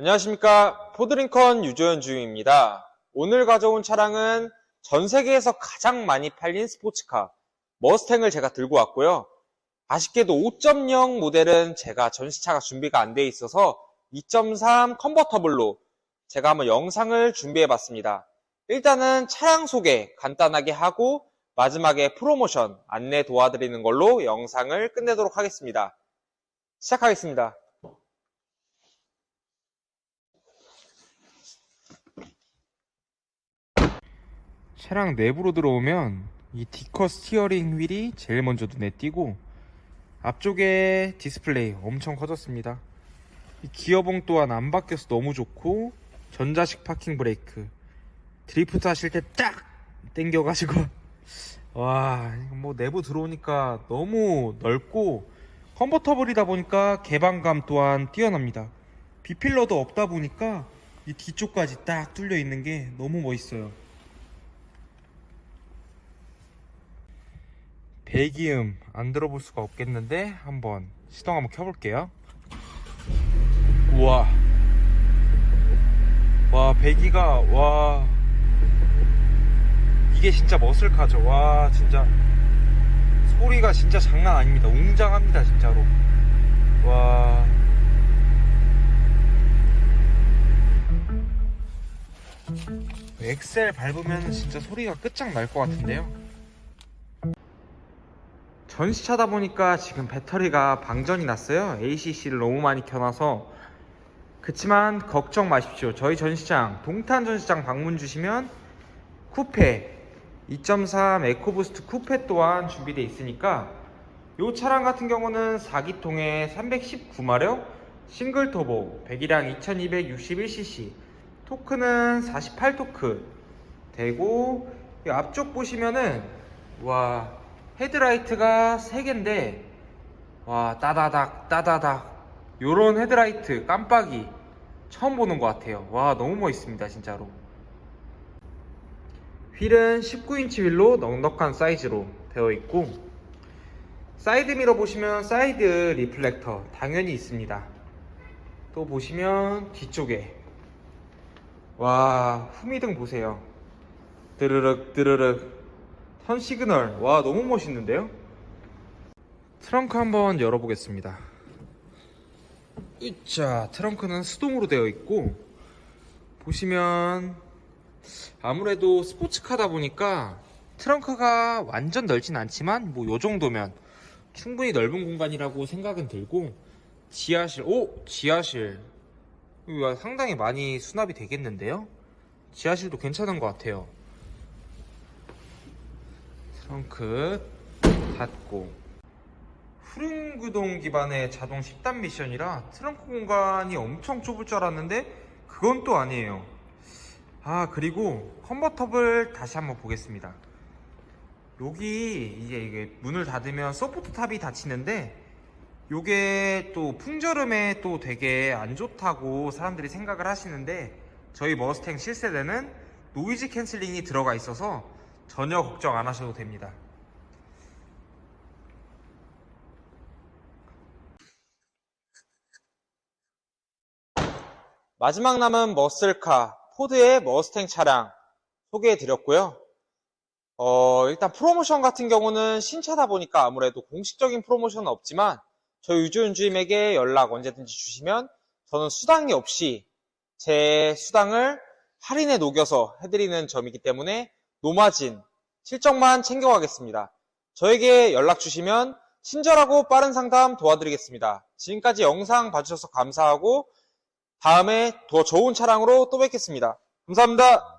안녕하십니까. 포드링컨 유조연 주임입니다. 오늘 가져온 차량은 전 세계에서 가장 많이 팔린 스포츠카, 머스탱을 제가 들고 왔고요. 아쉽게도 5.0 모델은 제가 전시차가 준비가 안 돼 있어서 2.3 컨버터블로 제가 한번 영상을 준비해 봤습니다. 일단은 차량 소개 간단하게 하고 마지막에 프로모션 안내 도와드리는 걸로 영상을 끝내도록 하겠습니다. 시작하겠습니다. 차량 내부로 들어오면 이 디커 스티어링 휠이 제일 먼저 눈에 띄고 앞쪽에 디스플레이 엄청 커졌습니다. 이 기어봉 또한 안 바뀌어서 너무 좋고 전자식 파킹 브레이크 드리프트 하실 때딱 당겨가지고 와 뭐 내부 들어오니까 너무 넓고 컨버터블이다 보니까 개방감 또한 뛰어납니다. 비필러도 없다 보니까 이 뒤쪽까지 딱 뚫려 있는 게 너무 멋있어요. 배기음 안 들어볼 수가 없겠는데 한번 시동 한번 켜볼게요. 우와. 와 배기가 와 이게 진짜 머슬카죠. 와 진짜 소리가 진짜 장난 아닙니다. 웅장합니다 진짜로. 와. 엑셀 밟으면 진짜 소리가 끝장날 것 같은데요. 전시차다 보니까 지금 배터리가 방전이 났어요. ACC를 너무 많이 켜놔서. 그치만 걱정 마십시오. 저희 전시장, 동탄 전시장 방문 주시면 쿠페 2.3 에코부스트 쿠페 또한 준비되어 있으니까 이 차량 같은 경우는 4기통에 319마력, 싱글 터보, 배기량 2261cc, 토크는 48토크 되고 이 앞쪽 보시면은 와 헤드라이트가 3개인데 와 따다닥 따다닥. 요런 헤드라이트 깜빡이 처음 보는 것 같아요. 와 너무 멋있습니다 진짜로. 휠은 19인치 휠로 넉넉한 사이즈로 되어 있고 사이드 미러 보시면 사이드 리플렉터 당연히 있습니다. 또 보시면 뒤쪽에 와 후미등 보세요. 드르륵 드르륵 턴 시그널. 와 너무 멋있는데요? 트렁크 한번 열어보겠습니다. 자 트렁크는 수동으로 되어 있고 보시면 아무래도 스포츠카다 보니까 트렁크가 완전 넓진 않지만 뭐 요 정도면 충분히 넓은 공간이라고 생각은 들고 지하실 오 지하실. 상당히 많이 수납이 되겠는데요? 지하실도 괜찮은 것 같아요 트렁크 닫고. 후륜구동 기반의 자동 10단 미션이라 트렁크 공간이 엄청 좁을 줄 알았는데 그건 또 아니에요. 아 그리고 컨버터블 다시 한번 보겠습니다. 여기 이제 이게 문을 닫으면 소프트 탑이 닫히는데 요게 또 풍절음에 또 되게 안 좋다고 사람들이 생각을 하시는데 저희 머스탱 7세대는 노이즈 캔슬링이 들어가 있어서 전혀 걱정 안 하셔도 됩니다 마지막 남은 머슬카 포드의 머스탱 차량 소개해 드렸고요. 어, 일단 프로모션 같은 경우는 신차다 보니까 아무래도 공식적인 프로모션은 없지만 저희 유조윤 주임에게 연락 언제든지 주시면 저는 수당이 없이 제 수당을 할인에 녹여서 해드리는 점이기 때문에 노마진 실적만 챙겨가겠습니다. 저에게 연락 주시면 친절하고 빠른 상담 도와드리겠습니다. 지금까지 영상 봐주셔서 감사하고 다음에 더 좋은 차량으로 또 뵙겠습니다. 감사합니다.